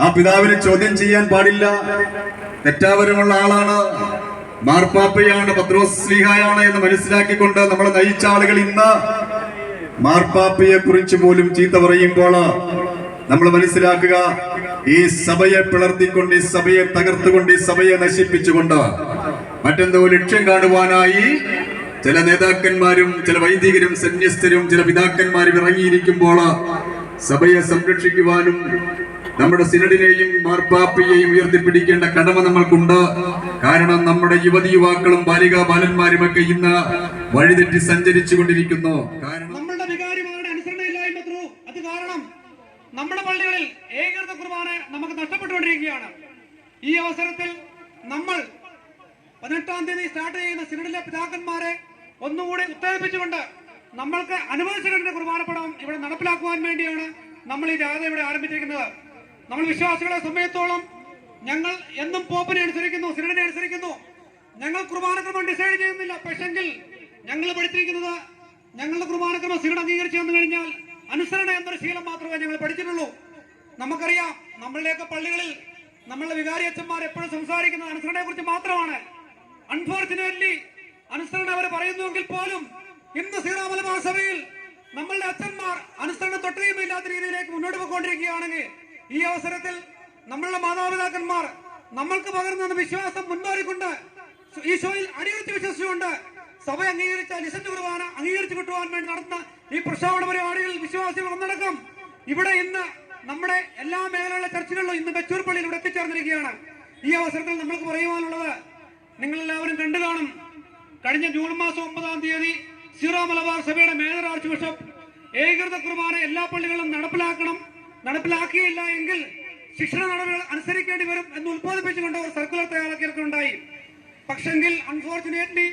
ആ പിതാവിനെ ചോദ്യം ചെയ്യാൻ പാടില്ല. തെറ്റാവരമുള്ള ആളാണ്. മാർപ്പാപ്പയാണ് പത്രോസ് എന്ന് മനസ്സിലാക്കിക്കൊണ്ട് നമ്മളെ നയിച്ച ആളുകൾ ഇന്ന് മാർപ്പാപ്പയെ കുറിച്ച് പോലും ചീത്ത പറയുമ്പോൾ നമ്മൾ മനസ്സിലാക്കുക ഈ സഭയെ പിളർത്തിക്കൊണ്ട് ഈ സഭയെ തകർത്തുകൊണ്ട് ഈ സഭയെ നശിപ്പിച്ചുകൊണ്ട് മറ്റെന്തോ ലക്ഷ്യം കാണുവാനായി ചില നേതാക്കന്മാരും ചില വൈദികരും സന്യസ്തരും ചില പിതാക്കന്മാരും ഇറങ്ങിയിരിക്കുമ്പോൾ സഭയെ സംരക്ഷിക്കുവാനും നമ്മുടെ സിനഡിനെയും മാർപ്പാപ്പയെയും ഉയർത്തിപ്പിടിക്കേണ്ട കടമ നമ്മൾക്കുണ്ട്. കാരണം നമ്മുടെ യുവതി യുവാക്കളും ബാലികാ ബാലന്മാരുമൊക്കെ ഇന്ന് വഴിതെറ്റി സഞ്ചരിച്ചു കൊണ്ടിരിക്കുന്നു കാരണം അത് കാരണം നമ്മുടെ പള്ളികളിൽ ഏകീകൃത കുർബാന നമുക്ക് നഷ്ടപ്പെട്ടുകൊണ്ടിരിക്കുകയാണ്. ഈ അവസരത്തിൽ നമ്മൾ പതിനെട്ടാം തീയതി സ്റ്റാർട്ട് ചെയ്യുന്ന സിനഡിലെ പിതാക്കന്മാരെ ഒന്നുകൂടി ഉത്തേജിപ്പിച്ചുകൊണ്ട് നമ്മൾക്ക് അനുവദിച്ചിട്ടുണ്ട് കുർബാനപ്പടം ഇവിടെ നടപ്പിലാക്കുവാൻ വേണ്ടിയാണ് നമ്മൾ ഈ ജാഥ ഇവിടെ ആരംഭിച്ചിരിക്കുന്നത്. നമ്മൾ വിശ്വാസികളെ സമയത്തോളം ഞങ്ങൾ എന്നും പോപ്പിനെ അനുസരിക്കുന്നു സിനഡിനെ അനുസരിക്കുന്നു. ഞങ്ങൾ കുർബാനക്രമം ഡിസൈഡ് ചെയ്യുന്നില്ല. പക്ഷെങ്കിൽ ഞങ്ങൾ പഠിച്ചിരിക്കുന്നത് ഞങ്ങളുടെ കുർബാനക്രമം സിനഡ് അംഗീകരിച്ചു വന്നു കഴിഞ്ഞാൽ അനുസരണ എന്നൊരു ശീലം മാത്രമേ ഞങ്ങൾ പഠിച്ചിട്ടുള്ളൂ. നമുക്കറിയാം നമ്മളുടെയൊക്കെ പള്ളികളിൽ നമ്മളുടെ വികാരി അച്ഛന്മാർ എപ്പോഴും സംസാരിക്കുന്നത് അനുസരണയെ കുറിച്ച് മാത്രമാണ്. അൺഫോർച്ചുനേറ്റ്ലി അനുസരണ അവർ പറയുന്നുവെങ്കിൽ പോലും ഇന്ന് സീറാമല സഭയിൽ നമ്മളുടെ അച്ഛന്മാർ അനുസരണ തൊട്ടുകയുമില്ലാത്ത രീതിയിലേക്ക് മുന്നോട്ട് പോയിക്കൊണ്ടിരിക്കുകയാണെങ്കിൽ ഈ അവസരത്തിൽ നമ്മളുടെ മാതാപിതാക്കന്മാർ നമ്മൾക്ക് പകർന്നു തന്ന വിശ്വാസം മുൻപാറിക്കൊണ്ട് ഈശോയിൽ അടിയുറത്തി വിശ്വസിച്ചുകൊണ്ട് സഭ അംഗീകരിച്ച ലിസന്റ് കുർബാന അംഗീകരിച്ചു കിട്ടുവാൻ വേണ്ടി നടത്തുന്ന ഈ പ്രക്ഷോഭണ പരിപാടികളിൽ വിശ്വാസികൾ ഒന്നടക്കം ഇവിടെ ഇന്ന് നമ്മുടെ എല്ലാ മേഖലകളിലെ ചർച്ചകളിലും ഇന്ന് ബച്ചൂർ പള്ളിയിൽ ഇവിടെ എത്തിച്ചേർന്നിരിക്കുകയാണ്. ഈ അവസരത്തിൽ നമ്മൾക്ക് പറയുവാനുള്ളത് നിങ്ങൾ എല്ലാവരും കണ്ടു കാണും. കഴിഞ്ഞ ജൂൺ മാസം ഒമ്പതാം തീയതി സീറോ മലബാർ സഭയുടെ മേജർ ആർച്ച് ബിഷപ്പ് ഏകീകൃത കുർബാന എല്ലാ പള്ളികളിലും നടപ്പിലാക്കണം. നടപ്പിലാക്കിയില്ല എങ്കിൽ ശിക്ഷണ നടപടികൾ അനുസരിക്കേണ്ടി വരും എന്ന് ഉത്ബോധിപ്പിച്ചുകൊണ്ട് ഒരു സർക്കുലർ തയ്യാറാക്കിയിട്ടുണ്ടായി പക്ഷെങ്കിൽ അൺഫോർച്ചുനേറ്റ്ലി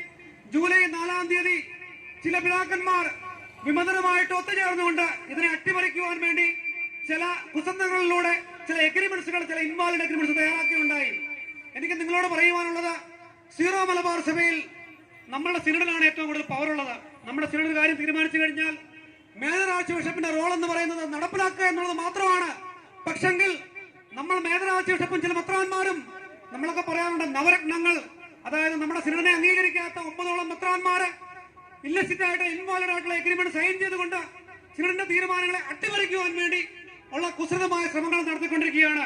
ജൂലൈ നാലാം തീയതി ചില പിതാക്കന്മാർ വിമതരുമായിട്ട് ഒത്തുചേർന്നുകൊണ്ട് ഇതിനെ അട്ടിമറിക്കുവാൻ വേണ്ടി ചില കുസന്തങ്ങളിലൂടെ ചില എഗ്രിമെന്റ്സുകൾ ചില ഇൻവാലിഡ് എഗ്രിമെന്റ്സ് തയ്യാറാക്കിയുണ്ടായി. എനിക്ക് നിങ്ങളോട് പറയുവാനുള്ളത് സീറോ മലബാർ സഭയിൽ നമ്മുടെ സിനഡിലാണ് ഏറ്റവും കൂടുതൽ പവർ ഉള്ളത്. നമ്മുടെ സിനഡ് കാര്യം തീരുമാനിച്ചു കഴിഞ്ഞാൽ ആർച്ച് ബിഷപ്പിന്റെ റോൾ എന്ന് പറയുന്നത് നടപ്പിലാക്കുക എന്നുള്ളത് മാത്രമാണ്. പക്ഷെങ്കിൽ നമ്മൾ ആർച്ച് ബിഷപ്പും ചില മെത്രാന്മാരും നമ്മളൊക്കെ പറയാറുണ്ട് നവരത്നങ്ങൾ അതായത് നമ്മുടെ സിനിമയെ അംഗീകരിക്കാത്ത ഒമ്പതോളം മെത്രാന്മാര് ഇല്ലസിറ്റായിട്ട് ഇൻവാലിഡ് ആയിട്ടുള്ള എഗ്രിമെന്റ് സൈൻ ചെയ്തുകൊണ്ട് സിനഡിന്റെ തീരുമാനങ്ങളെ അട്ടിമറിക്കുവാൻ വേണ്ടി ഉള്ള കുസൃതമായ ശ്രമങ്ങൾ നടത്തിക്കൊണ്ടിരിക്കുകയാണ്.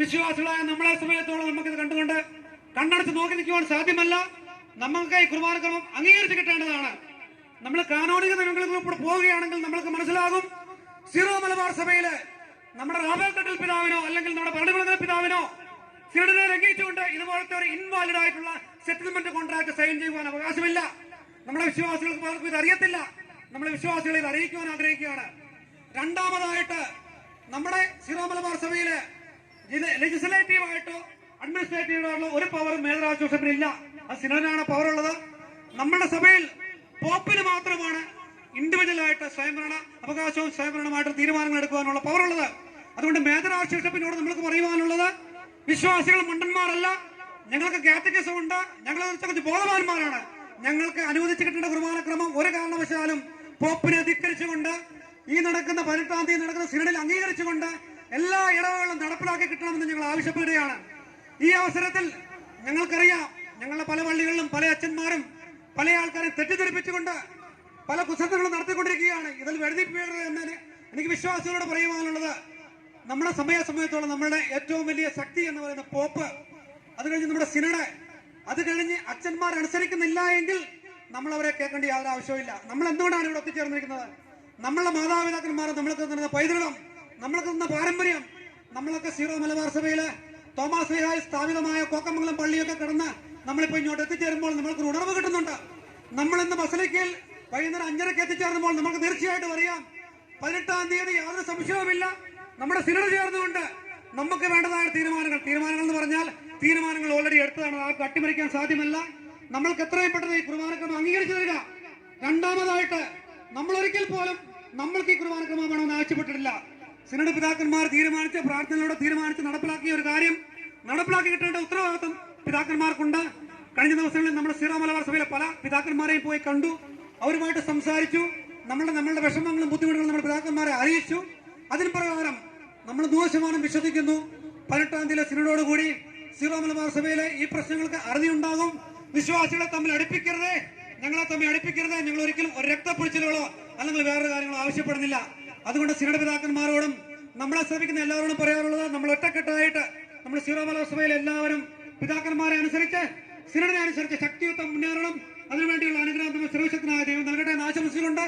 വിശ്വാസികളായ നമ്മളെ സമയത്തോളം നമുക്കിത് കണ്ടുകൊണ്ട് കണ്ണടച്ച് നോക്കി നിൽക്കുവാൻ സാധ്യമല്ല. നമുക്ക് ഈ കുർബാനക്രമം അംഗീകരിച്ച് കിട്ടേണ്ടതാണ്. നമ്മൾ കാനോണിക നിയമങ്ങളിലൂടെ പോവുകയാണെങ്കിൽ നമ്മൾക്ക് മനസ്സിലാകും. സിറോ മലബാർ സഭയിൽ നമ്മുടെ റാബേൽ പിതാവിനോ അല്ലെങ്കിൽ നമ്മുടെ ഭരണകുലത്തിലെ പിതാവിനോ സിനഡിനെ ലംഘിച്ചുകൊണ്ട് ഇതുപോലത്തെ ഒരു ഇൻവാലിഡ് ആയിട്ടുള്ള സെറ്റിൽമെന്റ് കോൺട്രാക്ട് സൈൻ ചെയ്യുവാൻ അവകാശമില്ല. നമ്മുടെ വിശ്വാസികൾക്ക് പലർക്കും ഇത് അറിയത്തില്ല. നമ്മുടെ വിശ്വാസികളെ ഇത് അറിയിക്കുവാൻ ആഗ്രഹിക്കുകയാണ്. രണ്ടാമതായിട്ട് നമ്മുടെ സിറോ മലബാർ സഭയിൽ ലെജിസ്ലേറ്റീവ് ആയിട്ടോ അഡ്മിനിസ്ട്രേറ്റീവ് ആയിട്ടുള്ള ഒരു പവർ മേധാവിത്വത്തിന് ഇല്ല അത് സിനോനാണ് പവർ ഉള്ളത്. നമ്മുടെ സഭയിൽ പോപ്പിന് മാത്രമാണ് ഇൻഡിവിജ്വൽ ആയിട്ട് സ്വയംഭരണ അവകാശവും സ്വയംഭരണമായിട്ട് തീരുമാനങ്ങൾ എടുക്കുവാനുള്ള പവറുള്ളത് അതുകൊണ്ട് മേജർ നമ്മൾക്ക് പറയുവാനുള്ളത് വിശ്വാസികൾ മണ്ടന്മാരല്ല ഞങ്ങൾക്ക് കാത്തിക്കസം ഉണ്ട് ഞങ്ങളെ കുറിച്ച് ബോധവാന്മാരാണ്. ഞങ്ങൾക്ക് അനുവദിച്ചു കിട്ടേണ്ട കുർബാനക്രമം ഒരു കാരണവശാലും പോപ്പിനെ ധിക്കരിച്ചുകൊണ്ട് ഈ നടക്കുന്ന പതിനെട്ടാം തീയതി നടക്കുന്ന സിനഡിൽ അംഗീകരിച്ചുകൊണ്ട് എല്ലാ ഇടവകളും നടപ്പിലാക്കി കിട്ടണമെന്ന് ഞങ്ങൾ ആവശ്യപ്പെടുകയാണ്. ഈ അവസരത്തിൽ ഞങ്ങൾക്കറിയാം ഞങ്ങളുടെ പല പള്ളികളിലും പല അച്ഛന്മാരും പല ആൾക്കാരെ തെറ്റിദ്ധരിപ്പിച്ചുകൊണ്ട് പല കുസൃതങ്ങളും നടത്തിക്കൊണ്ടിരിക്കുകയാണ്. ഇതിൽ വെഴുതിപ്പിക്കരുത് എന്നതിന് എനിക്ക് വിശ്വാസികളോട് പറയുവാനുള്ളത് നമ്മുടെ സമയ സമയത്തോളം നമ്മുടെ ഏറ്റവും വലിയ ശക്തി എന്ന് പറയുന്ന പോപ്പ് അത് കഴിഞ്ഞ് നമ്മുടെ സിനഡ് അത് കഴിഞ്ഞ് അച്ഛന്മാർ അനുസരിക്കുന്നില്ല എങ്കിൽ നമ്മൾ അവരെ കേൾക്കേണ്ട യാതൊരു ആവശ്യമില്ല നമ്മൾ എന്തുകൊണ്ടാണ് ഇവിടെ ഒത്തുചേർന്നിരിക്കുന്നത്? നമ്മളുടെ മാതാപിതാക്കന്മാർ നമ്മൾക്ക് തന്നിരുന്ന പൈതൃകം നമ്മൾക്ക് തന്ന പാരമ്പര്യം നമ്മളൊക്കെ സീറോ മലബാർ സഭയിലെ തോമസ് ലിഹായി സ്ഥാപിതമായ കോക്കമംഗലം പള്ളിയൊക്കെ കിടന്ന് നമ്മളിപ്പോ ഇങ്ങോട്ട് എത്തിച്ചേരുമ്പോൾ നമ്മൾക്ക് ഉണർവ് കിട്ടുന്നുണ്ട്. നമ്മൾ ഇന്ന് ബസലിക്കയിൽ വൈകുന്നേരം അഞ്ചരക്ക് എത്തിച്ചേർന്നപ്പോൾ നമുക്ക് തീർച്ചയായിട്ടും അറിയാം. പതിനെട്ടാം തീയതി യാതൊരു സംശയവുമില്ല. നമ്മുടെ സിനഡ് ചേർന്നുകൊണ്ട് നമുക്ക് വേണ്ടതായ തീരുമാനങ്ങൾ. തീരുമാനങ്ങൾ എന്ന് പറഞ്ഞാൽ തീരുമാനങ്ങൾ ഓൾറെഡി എടുത്തതാണ്. ആർക്ക് അട്ടിമറിക്കാൻ സാധ്യമല്ല. നമ്മൾക്ക് എത്രയും പെട്ടെന്ന് ഈ കുർബാനക്രമം അംഗീകരിച്ചു തരിക. രണ്ടാമതായിട്ട് നമ്മൾ ഒരിക്കൽ പോലും നമ്മൾക്ക് ഈ കുർബാനക്രമം വേണമെന്ന് ആവശ്യപ്പെട്ടിട്ടില്ല. സിനഡ് പിതാക്കന്മാർ തീരുമാനിച്ച് പ്രാർത്ഥനയിലൂടെ തീരുമാനിച്ച് നടപ്പിലാക്കിയ ഒരു കാര്യം നടപ്പിലാക്കി കിട്ടേണ്ട ഉത്തരവാദിത്വം പിതാക്കന്മാർക്കുണ്ട്. കഴിഞ്ഞ ദിവസങ്ങളിൽ നമ്മുടെ സീറോ മലബാർ സഭയിലെ പല പിതാക്കന്മാരെയും പോയി കണ്ടു. അവരുമായിട്ട് സംസാരിച്ചു. നമ്മളുടെ നമ്മളുടെ വിഷമങ്ങളും ബുദ്ധിമുട്ടുകളും നമ്മുടെ പിതാക്കന്മാരെ അറിയിച്ചു. അതിന് പ്രകാരം നമ്മൾ നൂറ് ശതമാനം വിശ്വസിക്കുന്നു. പതിനെട്ടാം തീയതി സിനഡോട് കൂടി സീറോ മലബാർ സഭയിലെ ഈ പ്രശ്നങ്ങൾക്ക് അറുതിയുണ്ടാകും. വിശ്വാസികളെ തമ്മിൽ അടുപ്പിക്കരുത്. ഞങ്ങളെ തമ്മിൽ അടുപ്പിക്കരുത്. ഞങ്ങൾ ഒരിക്കലും ഒരു രക്തപ്പൊഴിച്ചിലുകളോ അല്ലെങ്കിൽ വേറൊരു കാര്യങ്ങളോ ആവശ്യപ്പെടുന്നില്ല. അതുകൊണ്ട് സിനഡ് പിതാക്കന്മാരോടും നമ്മളെ ശ്രമിക്കുന്ന എല്ലാവരോടും പറയാറുള്ളത് നമ്മൾ ഒറ്റക്കെട്ടായിട്ട് നമ്മൾ സീറോ മലബാർ സഭയിലെ എല്ലാവരും പിതാക്കന്മാരെ അനുസരിച്ച് സിനഡിനെ അനുസരിച്ച് ശക്തിയുക്തം മുന്നേറണം. അതിനുവേണ്ടിയുള്ള അനുഗ്രഹം നമ്മൾ സർവശക്തനായ ദൈവം നൽകട്ടെ എന്ന് ആശംസിച്ചുകൊണ്ട്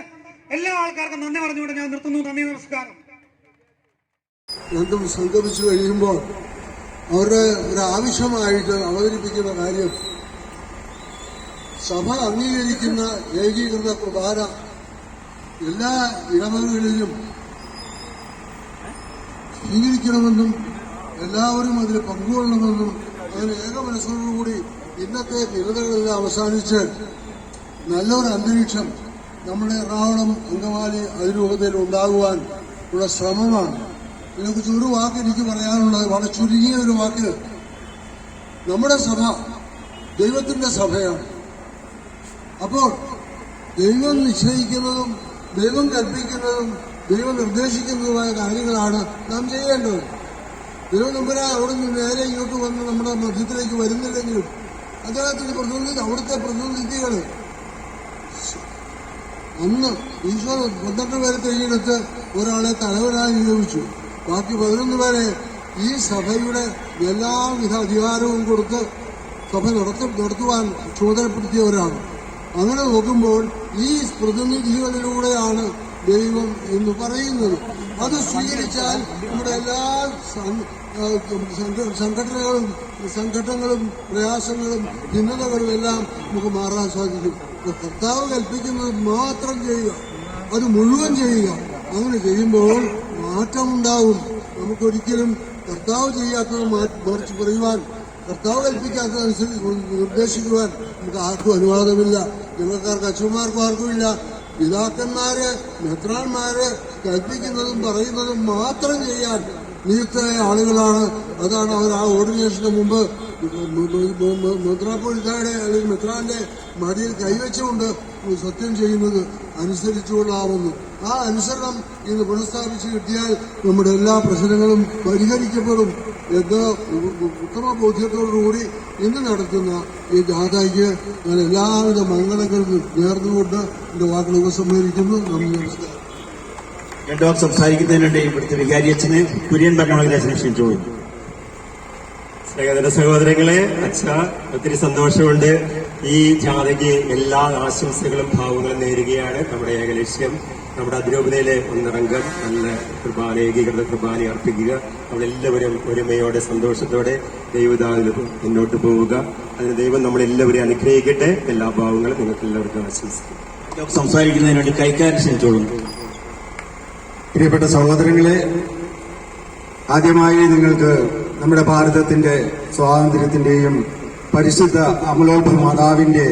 എല്ലാ ആൾക്കാർക്കും നന്ദി പറഞ്ഞുകൊണ്ട് ഞാൻ നിർത്തുന്നു. നന്ദി നമസ്കാരം. രണ്ടും സംഗമിച്ചു കഴിയുമ്പോൾ അവരുടെ ഒരു ആവശ്യമായിട്ട് അവതരിപ്പിക്കുന്ന കാര്യം സഭ അംഗീകരിക്കുന്ന ഏകീകൃത പ്രധാന എല്ലാ ഇടവകളിലും സ്വീകരിക്കണമെന്നും എല്ലാവരും അതിൽ പങ്കുകൊള്ളണമെന്നും അങ്ങനെ ഏക മനസ്സോടുകൂടി ഇന്നത്തെ നിരതകളെല്ലാം അവസാനിച്ച് നല്ലൊരു അന്തരീക്ഷം നമ്മുടെ എറണാകുളം അങ്കമാലി അതിരൂപതയിൽ ഉണ്ടാകുവാൻ ഉള്ള ശ്രമമാണ്. ഇതിനെക്കുറിച്ച് ഒരു വാക്ക് എനിക്ക് പറയാനുള്ളത് വളരെ ചുരുങ്ങിയ ഒരു വാക്ക്. നമ്മുടെ സഭ ദൈവത്തിന്റെ സഭയാണ്. അപ്പോൾ ദൈവം നിശ്ചയിക്കുന്നതും ദൈവം കൽപ്പിക്കുന്നതും ദൈവം നിർദ്ദേശിക്കുന്നതുമായ കാര്യങ്ങളാണ് നാം ചെയ്യേണ്ടത്. ദൈവം നമ്പരാ അവിടെ നിന്ന് നേരെ ഇങ്ങോട്ട് വന്ന് നമ്മുടെ മധ്യത്തിലേക്ക് വരുന്നില്ലെങ്കിലും അദ്ദേഹത്തിന്റെ പ്രതിനിധി അവിടുത്തെ പ്രതിനിധികൾ അന്ന് ഈശ്വർ പന്ത്രണ്ട് പേരെ തിരഞ്ഞെടുത്ത് ഒരാളെ തലവനായി നിയോഗിച്ചു. ബാക്കി പതിനൊന്ന് പേരെ ഈ സഭയുടെ എല്ലാവിധ അധികാരവും കൊടുത്ത് സഭ നടത്ത നടത്തുവാൻ ചുമതലപ്പെടുത്തിയവരാണ്. അങ്ങനെ നോക്കുമ്പോൾ ഈ പ്രതിനിധികളിലൂടെയാണ് ദൈവം എന്ന് പറയുന്നത്. അത് സ്വീകരിച്ചാൽ നമ്മുടെ എല്ലാ സംഘടനകളും സംഘടനകളും പ്രയാസങ്ങളും ഭിന്നതകളും എല്ലാം നമുക്ക് മാറാൻ സാധിക്കും. കർത്താവ് കൽപ്പിക്കുന്നത് മാത്രം ചെയ്യുക അത് മുഴുവൻ ചെയ്യുക അങ്ങനെ ചെയ്യുമ്പോൾ മാറ്റമുണ്ടാവും. നമുക്കൊരിക്കലും കർത്താവ് ചെയ്യാത്തത് മറിച്ച് പറയുവാൻ കർത്താവ് കൽപ്പിക്കാത്തതനുസരിച്ച് നിർദ്ദേശിക്കുവാൻ നമുക്ക് ആർക്കും അനുവാദമില്ല. ജീവനക്കാർക്ക് അച്ഛന്മാർക്കും ആർക്കുമില്ല. പിതാക്കന്മാര് മെത്രാന്മാര് കൽപ്പിക്കുന്നതും പറയുന്നതും മാത്രം ചെയ്യാൻ നിയുക്തരായ ആളുകളാണ് അതാണ് അവർ ആ ഓർഡിനേഷന് മുമ്പ് മെത്രാപ്പൊളിത്തായുടെ അല്ലെങ്കിൽ മെത്രാന്റെ മടിയിൽ കൈവച്ചുകൊണ്ട് സത്യം ചെയ്യുന്നത് അനുസരിച്ചുകൊള്ളാമെന്നും ആ അനുസരണം ഇന്ന് പുനഃസ്ഥാപിച്ചു കിട്ടിയാൽ നമ്മുടെ എല്ലാ പ്രശ്നങ്ങളും പരിഹരിക്കപ്പെടും എന്ന് ഉത്തമ ബോധ്യത്തോടുകൂടി ഇന്ന് നടത്തുന്ന ഈ ജാഥയ്ക്ക് ഞാൻ എല്ലാവിധ മംഗളങ്ങളും നേർന്നുകൊണ്ട് എന്റെ വാക്കുകൾ ഉപസംഹരിക്കുന്നു. നന്ദി നമസ്കാരം. രണ്ടു വാക്ക് സംസാരിക്കുന്നതിന് വേണ്ടി ഇവിടുത്തെ വികാരി അച്ഛന് കുര്യൻ ഭരണാധികാരി ക്ഷണിച്ചോളൂ സഹോദര സഹോദരങ്ങളെ അച്ഛ ഒത്തിരി സന്തോഷമുണ്ട്. ഈ ജാഥയ്ക്ക് എല്ലാ ആശംസകളും ഭാവങ്ങളും നേരുകയാണ്. നമ്മുടെ ഏകലക്ഷ്യം നമ്മുടെ അതിരൂപതയിലെ ഒന്നിറങ്കം നല്ല കുർബാന ഏകീകൃത കുർബാന അർപ്പിക്കുക. നമ്മളെല്ലാവരും ഒരുമയോടെ സന്തോഷത്തോടെ ദൈവതാവിൽ മുന്നോട്ട് പോവുക. അതിന് ദൈവം നമ്മളെല്ലാവരെയും അനുഗ്രഹിക്കട്ടെ. എല്ലാ ഭാവങ്ങളും നിങ്ങൾക്ക് എല്ലാവർക്കും ആശംസിക്കും സംസാരിക്കുന്നതിന് വേണ്ടി കൈകാര്യം ക്ഷണിച്ചോളൂ പ്രിയപ്പെട്ട സഹോദരങ്ങളെ ആദ്യമായി നിങ്ങൾക്ക് നമ്മുടെ ഭാരതത്തിന്റെ സ്വാതന്ത്ര്യത്തിന്റെയും പരിശുദ്ധ അമലോത്ഭ മാതാവിന്റെ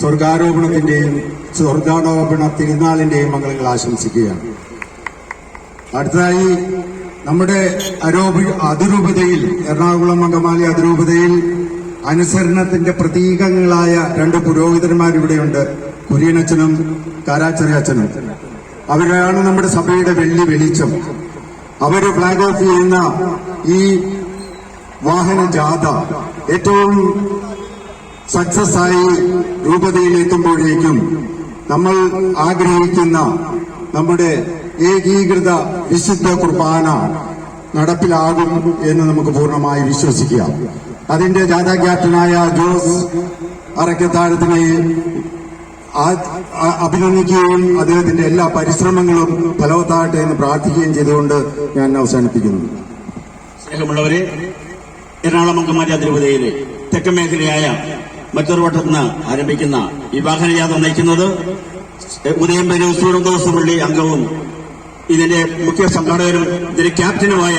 സ്വർഗാരോപണത്തിന്റെയും സ്വർഗാരോപണ തിരുനാളിന്റെയും മംഗളങ്ങൾ ആശംസിക്കുകയാണ്. അടുത്തതായി നമ്മുടെ അതിരൂപതയിൽ എറണാകുളം അങ്കമാലി അതിരൂപതയിൽ അനുസരണത്തിന്റെ പ്രതീകങ്ങളായ രണ്ട് പുരോഹിതന്മാരിവിടെയുണ്ട് കുര്യനച്ഛനും കാരാച്ചെറിയ അച്ഛനും അവരാണ് നമ്മുടെ സഭയുടെ വെള്ളി വെളിച്ചം. അവർ ഫ്ലാഗ് ഓഫ് ചെയ്യുന്ന ഈ വാഹന ജാഥ ഏറ്റവും സക്സസ് ആയി രൂപതയിൽ എത്തുമ്പോഴേക്കും നമ്മൾ ആഗ്രഹിക്കുന്ന നമ്മുടെ ഏകീകൃത വിശുദ്ധ കുർബാന നടപ്പിലാകും എന്ന് നമുക്ക് പൂർണമായി വിശ്വസിക്കാം. അതിന്റെ ജാഥാ ക്യാപ്റ്റനായ ജോസ് അറക്കത്താഴത്തിനെ അഭിനന്ദിക്കുകയും അദ്ദേഹത്തിന്റെ എല്ലാ പരിശ്രമങ്ങളും ഫലവത്താകട്ടെ എന്ന് പ്രാർത്ഥിക്കുകയും ചെയ്തുകൊണ്ട് ഞാൻ അവസാനിപ്പിക്കുന്നു. സ്നേഹമുള്ളവരെ എറണാകുളം അങ്കമാലി അതിരൂപതയിലെ തെക്കൻ മേഖലയായ മറ്റൊരു വട്ടത്ത് ആരംഭിക്കുന്ന ഈ വാഹനയാത്ര നയിക്കുന്നത് ഉദയം പള്ളി അംഗവും ഇതിന്റെ മുഖ്യ സംഘാടകരും ഇതിന്റെ ക്യാപ്റ്റനുമായ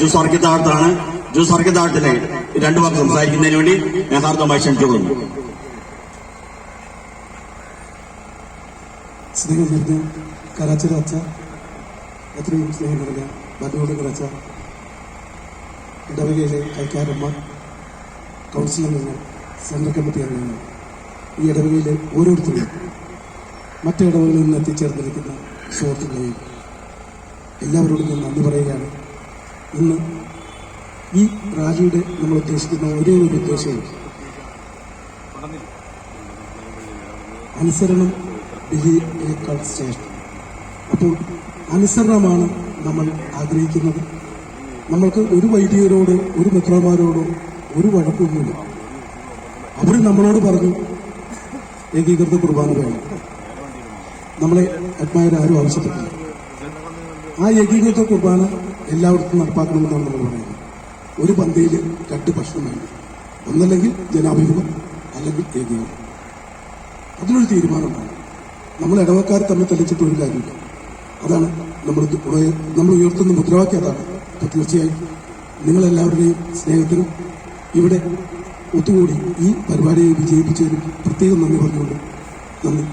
ജൂസ് അർക്കിതാർത്താണ് ജൂസ് അർക്കിതാർത്തിനെ രണ്ടു വാക്ക് സംസാരിക്കുന്നതിന് വേണ്ടി ഞാൻ ഹാർദമായി ക്ഷണിച്ചുകൊള്ളുന്നു. സ്നേഹം നിറഞ്ഞ കരാച്ചി അച്ഛ എത്രയും സ്നേഹം നിറഞ്ഞ മധുരോട് അച്ഛ ഇടവകയിലെ കൈക്കാരന്മാർ കൗൺസിൽ അംഗങ്ങൾ സെൻട്രൽ കമ്മിറ്റി അംഗങ്ങൾ ഈ ഇടവകയിലെ ഓരോരുത്തരും മറ്റു ഇടവകളിൽ നിന്ന് എത്തിച്ചേർന്നിരിക്കുന്ന സുഹൃത്തുക്കളെയും എല്ലാവരോടും ഞാൻ നന്ദി പറയുകയാണ്. ഇന്ന് ഈ റാലിയുടെ നമ്മൾ ഉദ്ദേശിക്കുന്ന ഒരേ ഒരു ഉദ്ദേശവും അനുസരണം ബലിയേക്കാൾ ശ്രേഷ്ഠം അപ്പോൾ അനുസരണമാണ് നമ്മൾ ആഗ്രഹിക്കുന്നത്. നമ്മൾക്ക് ഒരു വൈദികരോടോ ഒരു മിത്രന്മാരോടും ഒരു വഴക്കൊന്നുമില്ല. അവർ നമ്മളോട് പറഞ്ഞു ഏകീകൃത കുർബാന വേണം നമ്മളെ അഡ്മയർ ആരും ആവശ്യപ്പെട്ടില്ല. ആ ഏകീകൃത കുർബാന എല്ലാവർക്കും നടപ്പാക്കണമെന്നാണ് നമ്മൾ പറയുന്നത്. ഒരു പന്തിയിൽ രണ്ട് ഭക്ഷണം വേണം. ഒന്നല്ലെങ്കിൽ ജനാഭിമുഖം അല്ലെങ്കിൽ ഏകീകൃതം. അതിനൊരു തീരുമാനമാണ് നമ്മൾ ഇടവക്കാർ തമ്മിൽ തെളിച്ചിട്ട് ഒരു കാര്യമില്ല. അതാണ് നമ്മൾ നമ്മൾ ഉയർത്തുന്ന മുദ്രാവാക്യം അതാണ്. അപ്പോൾ തീർച്ചയായും നിങ്ങളെല്ലാവരുടെയും സ്നേഹത്തിനും ഇവിടെ ഒത്തുകൂടി ഈ പരിപാടിയെ വിജയിപ്പിച്ചതിനും പ്രത്യേകം നന്ദി പറഞ്ഞുകൊണ്ട് നന്ദി.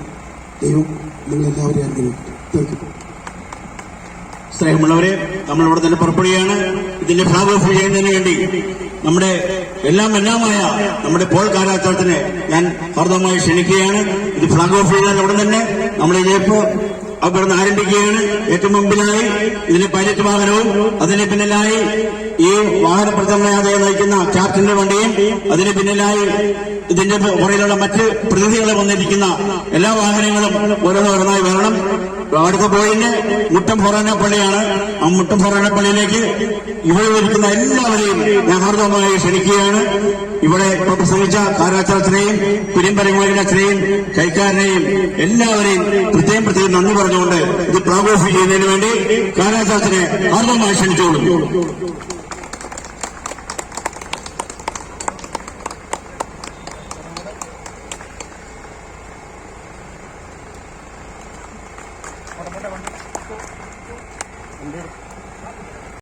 ദൈവം നിങ്ങളെല്ലാവരെയും അനുഗ്രഹിക്കട്ടെ. താങ്ക് യു സ്നേഹമുള്ളവരെ നമ്മൾ ഇവിടെ തന്നെ പുറപ്പെടുകയാണ്. ഇതിന്റെ ഫ്ലാഗ് ഓഫ് ചെയ്യുന്നതിന് വേണ്ടി നമ്മുടെ എല്ലാം എല്ലാമായ നമ്മുടെ പോൾ കാരാച്ചാരത്തിനെ ഞാൻ ഹർദമായി ക്ഷണിക്കുകയാണ്. ഇത് ഫ്ലാഗ് ഓഫ് ചെയ്താൽ ഉടൻ തന്നെ. നമ്മുടെ അവിടുന്ന് ആരംഭിക്കുകയാണ്. ഏറ്റവും മുമ്പിലായി ഇതിന്റെ പൈലറ്റ് വാഹനവും അതിന് പിന്നിലായി ഈ വാഹന പ്രചരണയാതെ നയിക്കുന്ന ക്യാപ്റ്റന്റെ വണ്ടിയും അതിന് പിന്നിലായി ഇതിന്റെ പുറയിലുള്ള മറ്റ് പ്രതിനിധികളെ വന്നിരിക്കുന്ന എല്ലാ വാഹനങ്ങളും ഓരോന്നോരോന്നായി വരണം. അടുത്ത പോയിന്റ് മുട്ടം ഫൊറാന പള്ളിയാണ്. ആ മുട്ടം ഫൊറാന പള്ളിയിലേക്ക് ഇവിടെ ഇരിക്കുന്ന എല്ലാവരെയും ഹാർദവമായി ക്ഷണിക്കുകയാണ്. ഇവിടെ ഇപ്പൊ പ്രസംഗിച്ച കാരാച്ചറച്ചനെയും കുര്യമ്പരങ്ങോലിന്റെ അച്ഛനെയും കൈക്കാരനെയും എല്ലാവരെയും പ്രത്യേകം പ്രത്യേകം നന്ദി പറഞ്ഞുകൊണ്ട് ഇത് പ്രാഗോഫ് ചെയ്യുന്നതിന് വേണ്ടി കാരാചാരത്തിനെ ആർദ്രമായി ക്ഷണിച്ചോളൂ